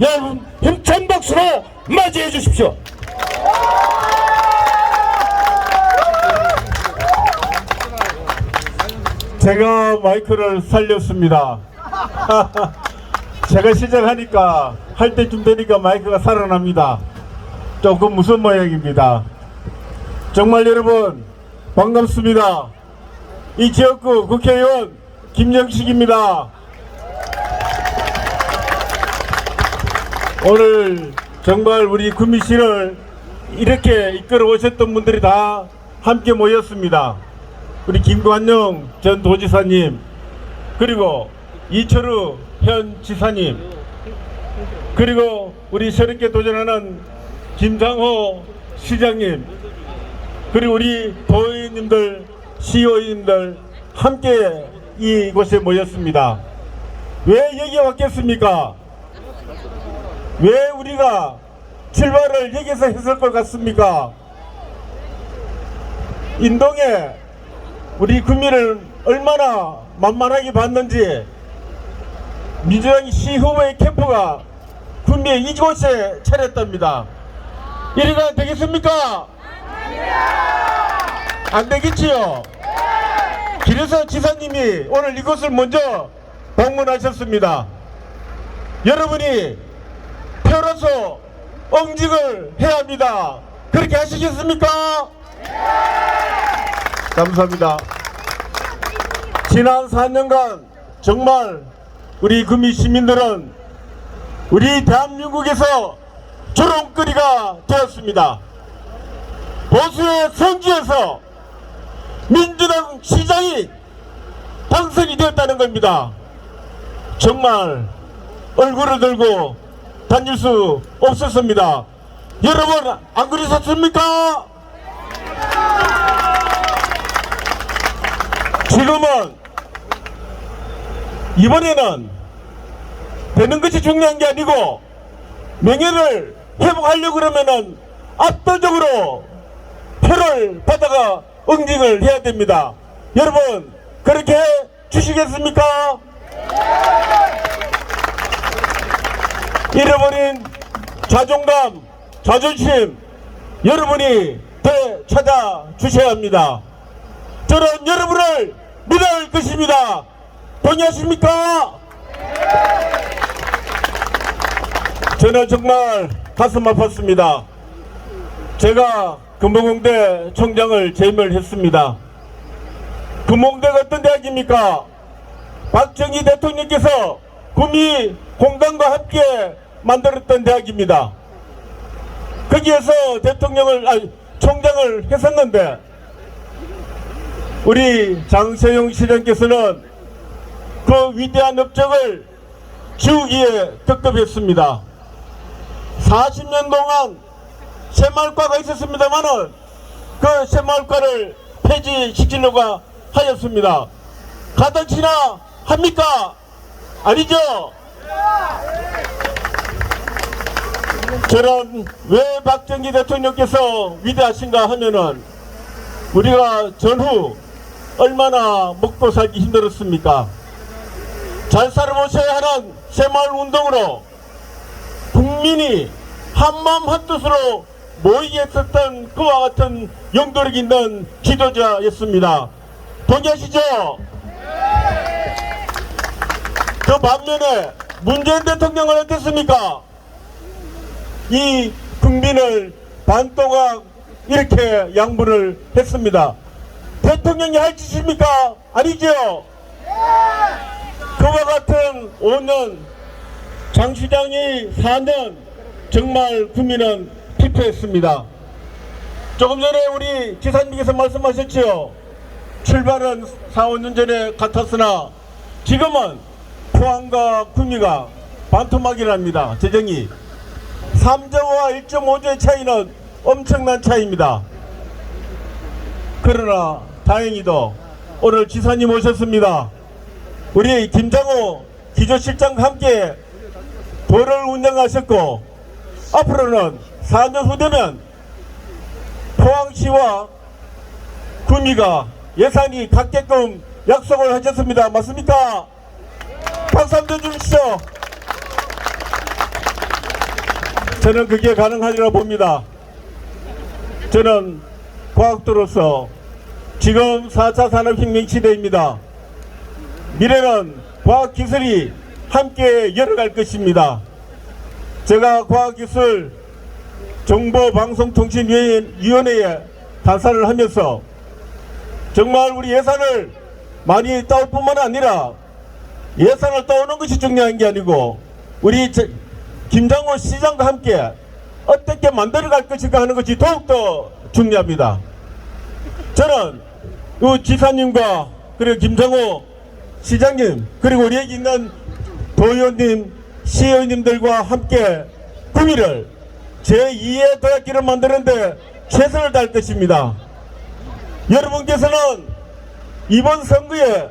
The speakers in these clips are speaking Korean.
여러분 힘찬 박수로 맞이해 주십시오. 제가 마이크를 살렸습니다. 제가 시작하니까 할 때쯤 되니까 마이크가 살아납니다. 조금 무슨 모양입니다. 정말 여러분 반갑습니다. 이 지역구 국회의원 김영식입니다. 오늘 정말 우리 구미시를 이렇게 이끌어 오셨던 분들이 다 함께 모였습니다. 우리 김관영 전 도지사님 그리고 이철우 현 지사님 그리고 우리 새롭게 도전하는 김상호 시장님 그리고 우리 도의원님들 시의원님들 함께 이곳에 모였습니다. 왜 여기 왔겠습니까? 왜 우리가 출발을 여기서 했을 것 같습니까? 인동에 우리 국민을 얼마나 만만하게 봤는지 민주당 시 후보의 캠프가 군미에 이곳에 차렸답니다. 이래가 되겠습니까? 안 되겠지요? 그래서 지사님이 오늘 이곳을 먼저 방문하셨습니다. 여러분이 표로서 응징을 해야 합니다. 그렇게 하시겠습니까? 감사합니다. 지난 4년간 정말 우리 구미 시민들은 우리 대한민국에서 조롱거리가 되었습니다. 보수의 성지에서 민주당 시장이 당선이 되었다는 겁니다. 정말 얼굴을 들고 다닐 수 없었습니다. 여러분 안 그러셨습니까? 지금은 이번에는 되는 것이 중요한 게 아니고 명예를 회복하려고 그러면은 압도적으로 표를 받아가 응징을 해야 됩니다. 여러분 그렇게 해 주시겠습니까? 잃어버린 자존감, 자존심 여러분이 되찾아 주셔야 합니다. 저는 여러분을 믿을 것입니다. 동의하십니까? 저는 정말 가슴 아팠습니다. 제가 금호공대 총장을 재임을 했습니다. 금호공대가 어떤 대학입니까? 박정희 대통령께서 구미 공단과 함께 만들었던 대학입니다. 거기에서 대통령을 아니 총장을 했었는데 우리 장세용 시장께서는 그 위대한 업적을 지우기에 급급했습니다. 40년 동안 새마을과가 있었습니다만은 그 새마을과를 폐지시키려고 하였습니다. 가당치나 합니까? 아니죠? 저는 왜 박정희 대통령께서 위대하신가 하면은 우리가 전후 얼마나 먹고 살기 힘들었습니까? 잘 살아보셔야 하는 새마을 운동으로 국민이 한마음 한뜻으로 모이게 했었던 그와 같은 영도력 있는 지도자였습니다. 동의하시죠? 그 반면에 문재인 대통령은 어땠습니까? 이 국민을 반도각 이렇게 양보를 했습니다. 대통령이 할 짓입니까? 아니죠? 그와 같은 5년, 장 시장이 4년 정말 국민은 피폐했습니다. 조금 전에 우리 지사님께서 말씀하셨지요. 출발은 4, 5년 전에 같았으나 지금은 포항과 구미가 반토막이랍니다. 재정이. 3조와 1.5조의 차이는 엄청난 차이입니다. 그러나 다행히도 오늘 지사님 오셨습니다. 우리 김장호 기조실장과 함께 도를 운영하셨고 앞으로는 4년 후 되면 포항시와 구미가 예산이 갖게끔 약속을 하셨습니다. 맞습니까? 한번 주십시오. 저는 그게 가능하리라 봅니다. 저는 과학도로서 지금 4차 산업혁명 시대입니다. 미래는 과학기술이 함께 열어갈 것입니다. 제가 과학기술 정보방송통신위원회에 단사를 하면서 정말 우리 예산을 많이 따올 뿐만 아니라 예산을 따오는 것이 중요한 게 아니고 우리 저- 김장호 시장과 함께 어떻게 만들어갈 것인가 하는 것이 더욱더 중요합니다. 저는 그 지사님과 그리고 김장호 시장님 그리고 우리 여기 있는 도의원님 시의원님들과 함께 구미를 제2의 도약기를 만드는데 최선을 다할 것입니다. 여러분께서는 이번 선거에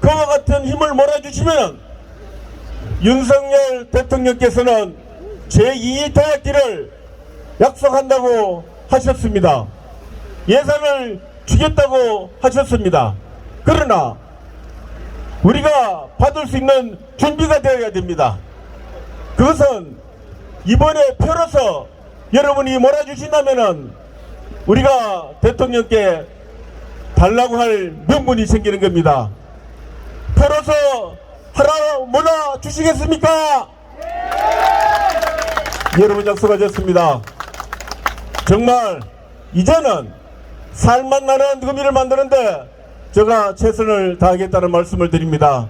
그와 같은 힘을 몰아주시면 윤석열 대통령께서는 제2의 도약기를 약속한다고 하셨습니다. 예산을 주겠다고 하셨습니다. 그러나 우리가 받을 수 있는 준비가 되어야 됩니다. 그것은 이번에 표로서 여러분이 몰아주신다면은 우리가 대통령께 달라고 할 명분이 생기는 겁니다. 표로서 하라 몰아 주시겠습니까? 여러분 약속하셨습니다. 정말 이제는 살만 나는 금이를 만드는데 제가 최선을 다하겠다는 말씀을 드립니다.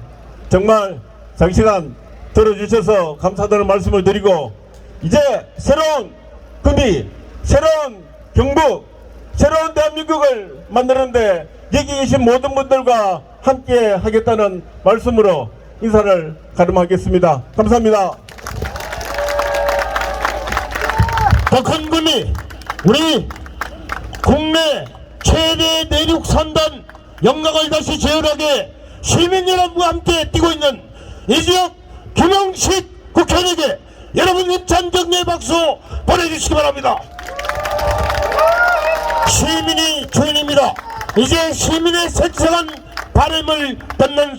정말 장시간 들어주셔서 감사하다는 말씀을 드리고 이제 새로운 금이 새로운 경북 새로운 대한민국을 만드는데 여기 계신 모든 분들과 함께 하겠다는 말씀으로 인사를 가름하겠습니다. 감사합니다. 금이 우리 국내 최대 내륙 산단 영광을 다시 재현하게 시민 여러분과 함께 뛰고 있는 이 지역 김영식 국회의원에게 여러분 힘찬 격려의 박수 보내주시기 바랍니다. 시민이 주인입니다. 이제 시민의 생생한 바람을 듣는